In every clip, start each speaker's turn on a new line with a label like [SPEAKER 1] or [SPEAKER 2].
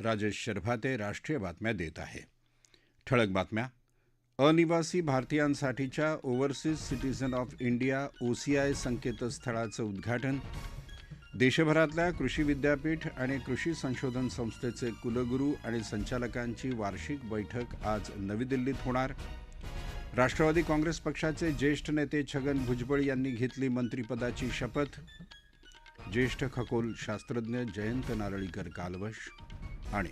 [SPEAKER 1] राजेश शरभाते राष्ट्रीय बातम्या देत आहे. ठळक बातम्या. अनिवासी भारतीयांसाठीच्या overseas citizen of India OCI संकेतस्थळाचं उद्घाटन. देशभरातल्या कृषी विद्यापीठ आणि कृषी संशोधन संस्थेचे कुलगुरू आणि संचालकांची वार्षिक बैठक आज नवी दिल्लीत होणार. राष्ट्रवादी काँग्रेस पक्षाचे ज्येष्ठ नेते छगन भुजबळ यांनी घेतली मंत्रिपदाची शपथ. ज्येष्ठ खगोल शास्त्रज्ञ जयंत नारळीकर कालवश. आणि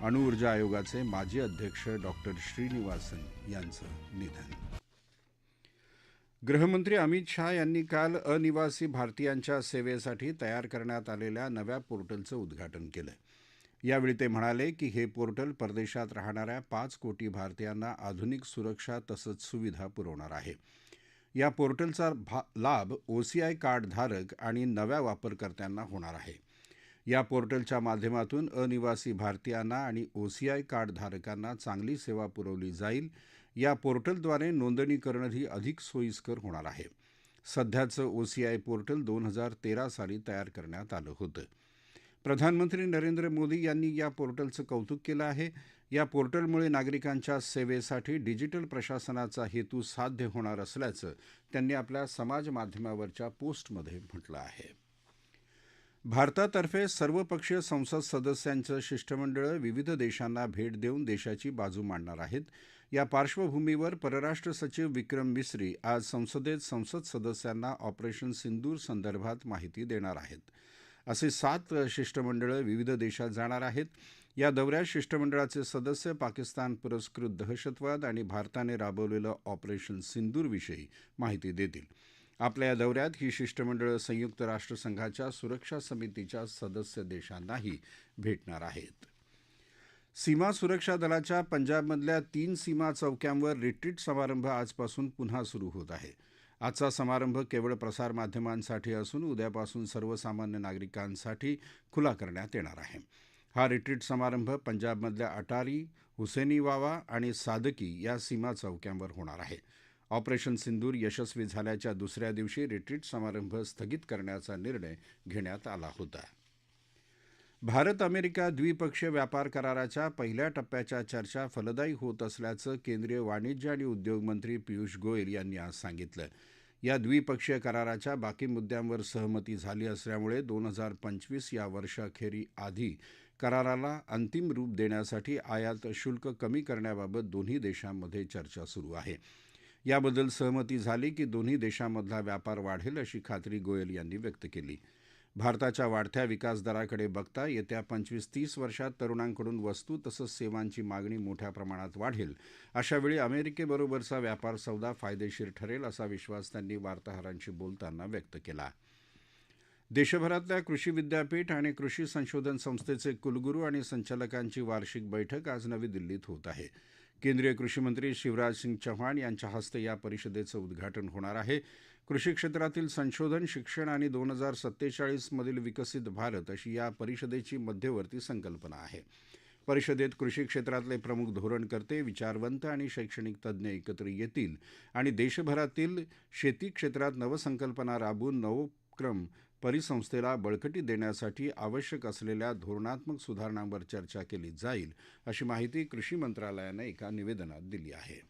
[SPEAKER 1] अणुऊर्जा आयोगाचे माजी अध्यक्ष डॉक्टर श्रीनिवासन यांचं निधन. गृहमंत्री अमित शहा यांनी काल अनिवासी भारतीयांच्या सेवेसाठी तयार करण्यात आलेल्या नव्या पोर्टलचं उद्घाटन केलं. यावेळी ते म्हणाले की हे पोर्टल परदेशात राहणाऱ्या पाच कोटी भारतीयांना आधुनिक सुरक्षा तसंच सुविधा पुरवणार आहे. या पोर्टलचा भा लाभ ओसीआय कार्डधारक आणि नव्या वापरकर्त्यांना होणार आहे. या पोर्टलच्या माध्यमातून अनिवासी भारतीयांना आणि ओसीआय कार्डधारकांना चांगली सेवा पुरवली जाईल. या पोर्टलद्वारे नोंदणी करणंही अधिक सोयीस्कर होणार आहे. सध्याचं ओसीआय पोर्टल दोन हजार तेरा साली तयार करण्यात आलं होतं. प्रधानमंत्री नरेंद्र मोदी यांनी या पोर्टलचं कौतुक केलं आहे. या पोर्टलमुळे नागरिकांच्या सेवेसाठी डिजिटल प्रशासनाचा हेतू साध्य होणार असल्याचं त्यांनी आपल्या समाज माध्यमावरच्या पोस्टमध्ये म्हटलं आहे. भारतातर्फे सर्वपक्षीय संसद सदस्यांचं शिष्टमंडळ विविध देशांना भेट देऊन देशाची बाजू मांडणार आहेत. या पार्श्वभूमीवर परराष्ट्र सचिव विक्रम मिस्री आज संसदेत संसद सदस्यांना ऑपरेशन सिंदूर संदर्भात माहिती देणार आहेत. असे सात शिष्टमंडळं विविध देशात जाणार आहेत. या दौऱ्यात शिष्टमंडळाचे सदस्य पाकिस्तान पुरस्कृत दहशतवाद आणि भारताने राबवलेलं ऑपरेशन सिंदूरविषयी माहिती देतील. आपल्या या दौऱ्यात ही शिष्टमंडळं संयुक्त राष्ट्रसंघाच्या सुरक्षा समितीच्या सदस्य देशांनाही भेटणार आहेत. सीमा सुरक्षा दलाच्या पंजाबमधल्या तीन सीमा चौक्यांवर रिट्रीट समारंभ आजपासून पुन्हा सुरू होत आहे. आजचा समारंभ केवळ प्रसारमाध्यमांसाठी असून उद्यापासून सर्वसामान्य नागरिकांसाठी खुला करण्यात येणार आहे. हा रिट्रीट समारंभ पंजाबमधल्या अटारी हुसेनीवावा आणि सादकी या सीमा चौक्यांवर होणार आहे. ऑपरेशन सिंदूर यशस्वी झाल्याच्या दुसऱ्या दिवशी रिट्रीट समारंभ स्थगित करण्याचा निर्णय घेण्यात आला होता. भारत अमेरिका द्विपक्षीय व्यापार कराराच्या पहिल्या टप्प्याच्या चर्चा फलदायी होत असल्याचं केंद्रीय वाणिज्य आणि उद्योग मंत्री पियुष गोयल यांनी आज सांगितलं. या द्विपक्षीय कराराच्या बाकी मुद्द्यांवर सहमती झाली असल्यामुळे दोन हजार पंचवीस या वर्षाखेरी आधी कराराला अंतिम रूप देण्यासाठी आयात शुल्क कमी करण्याबाबत दोन्ही देशांमध्ये चर्चा सुरू आहे. याबद्दल सहमती झाली की दोन्ही देशांमधला व्यापार वाढेल अशी खात्री गोयल यांनी व्यक्त केली. भारताच्या वाढत्या विकासदराकडे बघता येत्या पंचवीस तीस वर्षात तरुणांकडून वस्तू तसंच सेवांची मागणी मोठ्या प्रमाणात वाढेल. अशावेळी अमेरिकेबरोबरचा व्यापार सौदा फायदेशीर ठरेल असा विश्वास त्यांनी वार्ताहरांशी बोलताना व्यक्त केला. देशभरातल्या कृषी विद्यापीठ आणि कृषी संशोधन संस्थेचे कुलगुरू आणि संचालकांची वार्षिक बैठक आज नवी दिल्लीत होत आहे. केंद्रीय कृषीमंत्री शिवराज सिंग चौहान यांच्या हस्ते या परिषदेचं उद्घाटन होणार आहे. कृषी क्षेत्रातील संशोधन शिक्षण आणि दोन हजार सत्तेचाळीसमधील विकसित भारत अशी या परिषदेची मध्यवर्ती संकल्पना आहे. परिषदेत कृषी क्षेत्रातले प्रमुख धोरणकर्ते विचारवंत आणि शैक्षणिक तज्ज्ञ एकत्र येतील आणि देशभरातील शेती क्षेत्रात नवसंकल्पना राबवून नवोपक्रम परिसंस्थेला बळकटी देण्यासाठी आवश्यक असलेल्या धोरणात्मक सुधारणांवर चर्चा केली जाईल अशी माहिती कृषी मंत्रालयानं एका निवेदनात दिली आहे.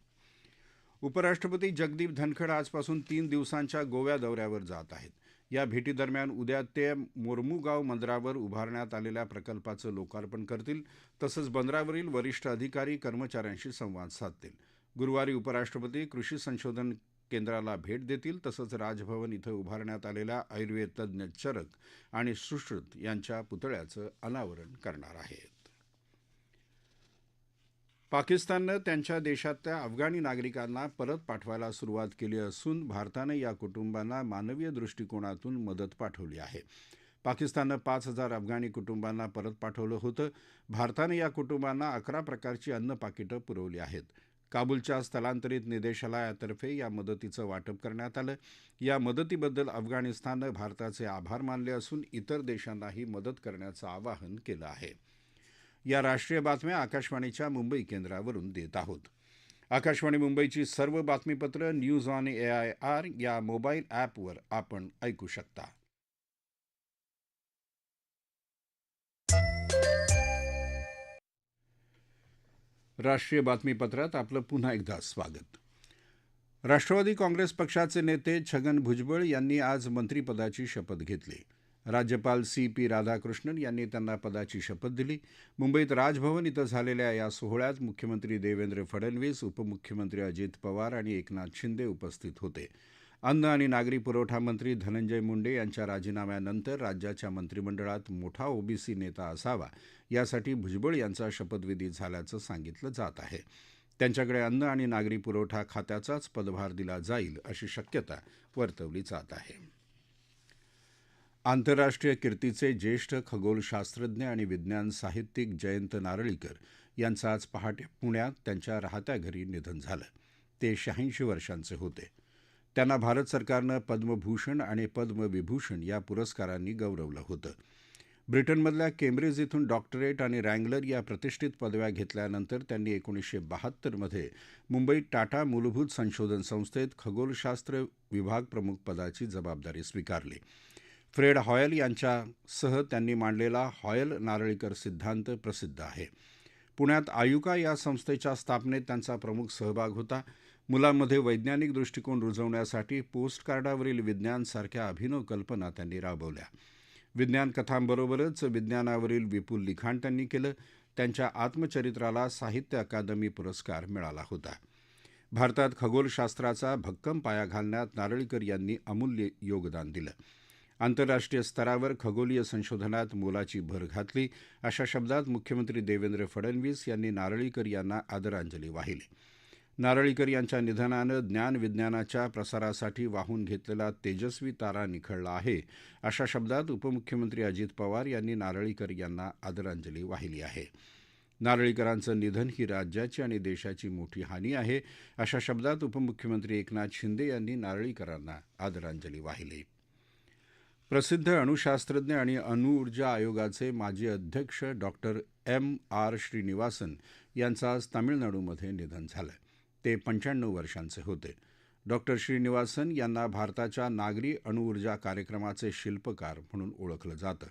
[SPEAKER 1] उपराष्ट्रपती जगदीप धनखड आजपासून तीन दिवसांच्या गोव्या दौऱ्यावर जात आहेत. या भेटीदरम्यान उद्या ते मोरमुगाव बंदरावर उभारण्यात आलेल्या प्रकल्पाचं लोकार्पण करतील तसंच बंदरावरील वरिष्ठ अधिकारी कर्मचाऱ्यांशी संवाद साधतील. गुरुवारी उपराष्ट्रपती कृषी संशोधन केंद्राला भेट देतील तसंच राजभवन इथं उभारण्यात आलेल्या आयुर्वेद तज्ज्ञ चरक आणि सुश्रुत यांच्या पुतळ्याचं अनावरण करणार आहेत. पाकिस्ताननं त्यांच्या देशातल्या अफगाणी नागरिकांना परत पाठवायला सुरुवात केली असून भारतानं या कुटुंबांना मानवीय दृष्टिकोनातून मदत पाठवली आहे. पाकिस्ताननं पाच हजार अफगाणी कुटुंबांना परत पाठवलं होतं. भारतानं या कुटुंबांना अकरा प्रकारची अन्न पाकिटं पुरवली आहेत. काबूलच्या स्थलांतरित निदेशालयातर्फे या मदतीचं वाटप करण्यात आलं. या मदतीबद्दल अफगाणिस्ताननं भारताचे आभार मानले असून इतर देशांनाही मदत करण्याचं आवाहन केलं आहे. या राष्ट्रीय बातम्या आकाशवाणीच्या मुंबई केंद्रावरून देत आहोत. आकाशवाणी मुंबईची सर्व बातमीपत्र news on A I R या मोबाईल ॲपवर आपण ऐकू शकता. राष्ट्रीय बातमीपत्रात आपलं पुन्हा एकदा स्वागत. राष्ट्रवादी काँग्रेस पक्षाचे नेते छगन भुजबळ यांनी आज मंत्रिपदाची शपथ घेतली. राज्यपाल सी पी राधाकृष्णन यांनी त्यांना पदाची शपथ दिली. मुंबईत राजभवन इथं झालेल्या या सोहळ्यात मुख्यमंत्री देवेंद्र फडणवीस उपमुख्यमंत्री अजित पवार आणि एकनाथ शिंदे उपस्थित होते. अन्न आणि नागरी पुरवठा मंत्री धनंजय मुंडे यांच्या राजीनाम्यानंतर राज्याच्या मंत्रिमंडळात मोठा ओबीसी नेता असावा यासाठी भुजबळ यांचा शपथविधी झाल्याचं सांगितलं जात आहे. त्यांच्याकडे अन्न आणि नागरी पुरवठा खात्याचाच पदभार दिला जाईल अशी शक्यता वर्तवली जात आहे. आंतरराष्ट्रीय कीर्तीचे ज्येष्ठ खगोलशास्त्रज्ञ आणि विज्ञान साहित्यिक जयंत नारळीकर यांचं आज पहाटे पुण्यात त्यांच्या राहत्या घरी निधन झालं. ते शहाऐंशी वर्षांचे होते. त्यांना भारत सरकारनं पद्मभूषण आणि पद्मविभूषण या पुरस्कारांनी गौरवलं होतं. ब्रिटनमधल्या केम्ब्रिज इथून डॉक्टरेट आणि रँगलर या प्रतिष्ठित पदव्या घेतल्यानंतर त्यांनी एकोणीसशे बहात्तरमध्ये मुंबईत टाटा मूलभूत संशोधन संस्थेत खगोलशास्त्र विभाग प्रमुख पदाची जबाबदारी स्वीकारली. फ्रेड हॉयल यांच्यासह त्यांनी मांडलेला हॉयल नारळीकर सिद्धांत प्रसिद्ध आहे. पुण्यात आयुका या संस्थेच्या स्थापनेत त्यांचा प्रमुख सहभाग होता. मुलांमध्ये वैज्ञानिक दृष्टिकोन रुजवण्यासाठी पोस्टकार्डावरील विज्ञानसारख्या अभिनव कल्पना त्यांनी राबवल्या. विज्ञान कथांबरोबरच विज्ञानावरील विपुल लिखाण त्यांनी केलं. त्यांच्या आत्मचरित्राला साहित्य अकादमी पुरस्कार मिळाला होता. भारतात खगोलशास्त्राचा भक्कम पाया घालण्यात नारळीकर यांनी अमूल्य योगदान दिलं. आंतरराष्ट्रीय स्तरावर खगोलीय संशोधनात मोलाची भर घातली. अशा शब्दात मुख्यमंत्री देवेंद्र फडणवीस यांनी नारळीकर यांना आदरांजली वाहिली. नारळीकर यांच्या निधनानं ज्ञान विज्ञानाच्या प्रसारासाठी वाहून घेतलेला तेजस्वी तारा निखळला आहे. अशा शब्दात उपमुख्यमंत्री अजित पवार यांनी नारळीकर यांना आदरांजली वाहिली आहे. नारळीकरांचं निधन ही राज्याची आणि देशाची मोठी हानी आहे. अशा शब्दात उपमुख्यमंत्री एकनाथ शिंदे यांनी नारळीकरांना आदरांजली वाहिली. प्रसिद्ध अणुशास्त्रज्ञ आणि अणुऊर्जा आयोगाचे माजी अध्यक्ष डॉक्टर एम आर श्रीनिवासन यांचं आज तामिळनाडूमध्ये निधन झालं. ते पंच्याण्णव वर्षांचे होते. डॉक्टर श्रीनिवासन यांना भारताच्या नागरी अणुऊर्जा कार्यक्रमाचे शिल्पकार म्हणून ओळखलं जातं.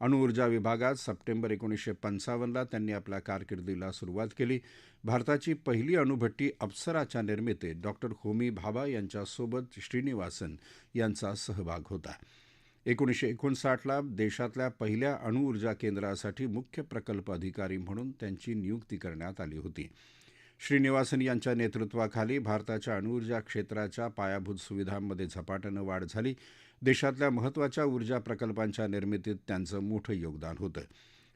[SPEAKER 1] अणुऊर्जा विभागात सप्टेंबर एकोणीसशे पंचावन्नला त्यांनी आपल्या कारकिर्दीला सुरुवात केली. भारताची पहिली अणुभट्टी अप्सराच्या निर्मितीत डॉक्टर होमी भाभा यांच्यासोबत श्रीनिवासन यांचा सहभाग होता. एकोणीसशे एकोणसाठला देशातल्या पहिल्या अणुऊर्जा केंद्रासाठी मुख्य प्रकल्प अधिकारी म्हणून त्यांची नियुक्ती करण्यात आली होती. श्रीनिवासन यांच्या नेतृत्वाखाली भारताच्या अणुऊर्जा क्षेत्राच्या पायाभूत सुविधांमध्ये झपाट्यानं वाढ झाली. देशातल्या महत्त्वाच्या ऊर्जा प्रकल्पांच्या निर्मितीत त्यांचं मोठं योगदान होतं.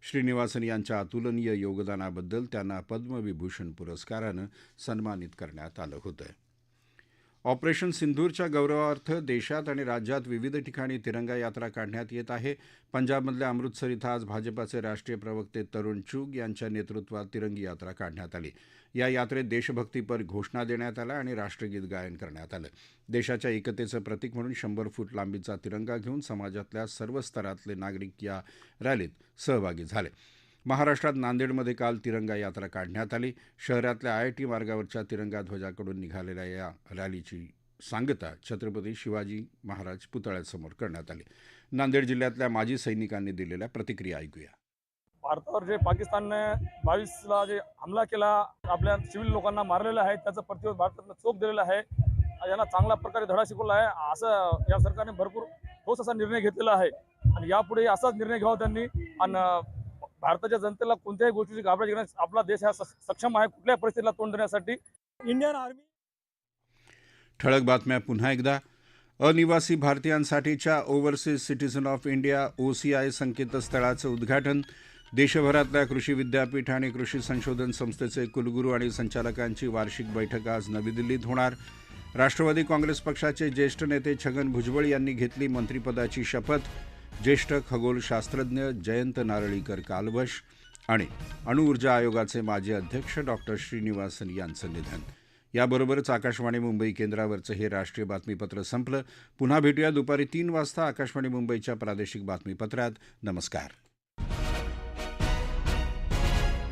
[SPEAKER 1] श्रीनिवासन यांच्या अतुलनीय योगदानाबद्दल त्यांना पद्मविभूषण पुरस्कारानं सन्मानित करण्यात आलं होतं. ऑपरेशन सिंधूरच्या गौरवार्थ देशात आणि राज्यात विविध ठिकाणी तिरंगा यात्रा काढण्यात येत आहे. पंजाबमधल्या अमृतसर इथं आज भाजपाचे राष्ट्रीय प्रवक्ते तरुण चुग यांच्या नेतृत्वात तिरंगी यात्रा काढण्यात आली. या यात्रेत देशभक्तीपर घोषणा देण्यात आल्या आणि राष्ट्रगीत गायन करण्यात आलं. देशाच्या एकतेचं प्रतीक म्हणून शंभर फूट लांबीचा तिरंगा घेऊन समाजातल्या सर्व स्तरातले नागरिक या रॅलीत सहभागी झाले. महाराष्ट्रात नांदेडमध्ये काल तिरंगा यात्रा काढण्यात आली. शहरातल्या आय आय टी मार्गावरच्या तिरंगा ध्वजाकडून निघालेल्या या रॅलीची सांगता छत्रपती शिवाजी महाराज पुतळ्यासमोर करण्यात आली. नांदेड जिल्ह्यातल्या माजी सैनिकांनी दिलेल्या प्रतिक्रिया ऐकूया.
[SPEAKER 2] भारतावर जे पाकिस्तानने बावीसला जे हमला केला आपल्या सिव्हिल लोकांना मारलेलं आहे त्याचा प्रतिरोध भारतानं चोख दिलेला आहे. यांना चांगल्या प्रकारे धडा शिकवला आहे. असं या सरकारने भरपूर ठोस असा निर्णय घेतलेला आहे. आणि यापुढे असाच निर्णय घ्यावा त्यांनी. आणि भारताच्या जनतेला कोणत्याही गोष्टीची घाबरायची घेण्यास आपला देश हा सक्षम आहे कुठल्याही परिस्थितीला तोंड देण्यासाठी. इंडियन आर्मी
[SPEAKER 1] ठळक बातम्या पुन्हा एकदा. अनिवासी भारतीयांसाठीच्या overseas citizen of India OCI संकेतस्थळाचं उद्घाटन. देशभरातल्या कृषी विद्यापीठ आणि कृषी संशोधन संस्थेचे कुलगुरू आणि संचालकांची वार्षिक बैठक आज नवी दिल्लीत होणार. राष्ट्रवादी काँग्रेस पक्षाचे ज्येष्ठ नेते छगन भुजबळ यांनी घेतली मंत्रिपदाची शपथ. ज्येष्ठ खगोलशास्त्रज्ञ जयंत नारळीकर कालवश आणि अणुऊर्जा आयोगाचे माजी अध्यक्ष डॉक्टर श्रीनिवासन यांचं निधन. याबरोबरच आकाशवाणी मुंबई केंद्रावरचं हे राष्ट्रीय बातमीपत्र संपलं. पुन्हा भेटूया दुपारी तीन वाजता आकाशवाणी मुंबईच्या प्रादेशिक बातमीपत्रात. नमस्कार.